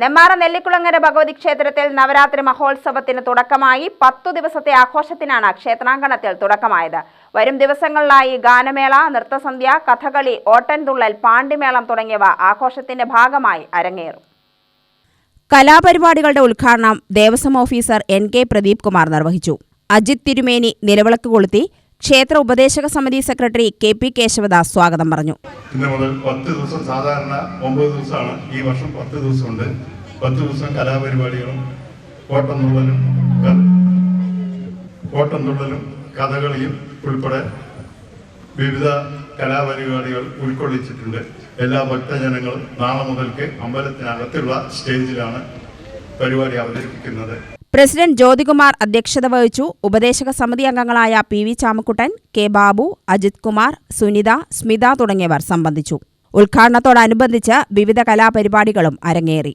നെമ്മാറ നെല്ലിക്കുളങ്ങര ഭഗവതി ക്ഷേത്രത്തിൽ നവരാത്രി മഹോത്സവത്തിന് തുടക്കമായി പത്തു ദിവസത്തെ ആഘോഷത്തിനാണ് ക്ഷേത്രാങ്കണത്തിൽ തുടക്കമായത്. വരും ദിവസങ്ങളിലായി ഗാനമേള നൃത്തസന്ധ്യ കഥകളി ഓട്ടൻതുള്ളൽ പാണ്ടിമേളം തുടങ്ങിയവ ആഘോഷത്തിന്റെ ഭാഗമായി അരങ്ങേറും. കലാപരിപാടികളുടെ ഉദ്ഘാടനം Devaswom officer N K Pradeep Kumar നിർവഹിച്ചു. അജിത് തിരുമേനി നിലവിളക്ക് കൊളുത്തി ക്ഷേത്ര ഉപദേശക സമിതി സെക്രട്ടറി കെ പി കേശവദാസ് സ്വാഗതം പറഞ്ഞു. ഇന്ന് മുതൽ പത്ത് ദിവസം സാധാരണ ഒമ്പത് ദിവസമാണ്. ഈ വർഷം പത്ത് ദിവസമുണ്ട്. പത്ത് ദിവസം കലാപരിപാടികളും ഓട്ടംതുള്ളലും ക- ഓട്ടംതുള്ളലും കഥകളിയും ഉൾപ്പെടെ വിവിധ കലാപരിപാടികൾ ഉൾക്കൊള്ളിച്ചിട്ടുണ്ട്. എല്ലാ ഭക്തജനങ്ങളും നാളെ മുതൽക്ക് അമ്പലത്തിനകത്തുള്ള സ്റ്റേജിലാണ് പരിപാടി അവതരിപ്പിക്കുന്നത്. പ്രസിഡന്റ് ജ്യോതികുമാർ അധ്യക്ഷത വഹിച്ചു. ഉപദേശക സമിതി അംഗങ്ങളായ P V Chamakkuttan K Babu Ajith Kumar Sunitha Smitha തുടങ്ങിയവർ സംബന്ധിച്ചു. ഉദ്ഘാടനത്തോടനുബന്ധിച്ച് വിവിധ കലാപരിപാടികളും അരങ്ങേറി.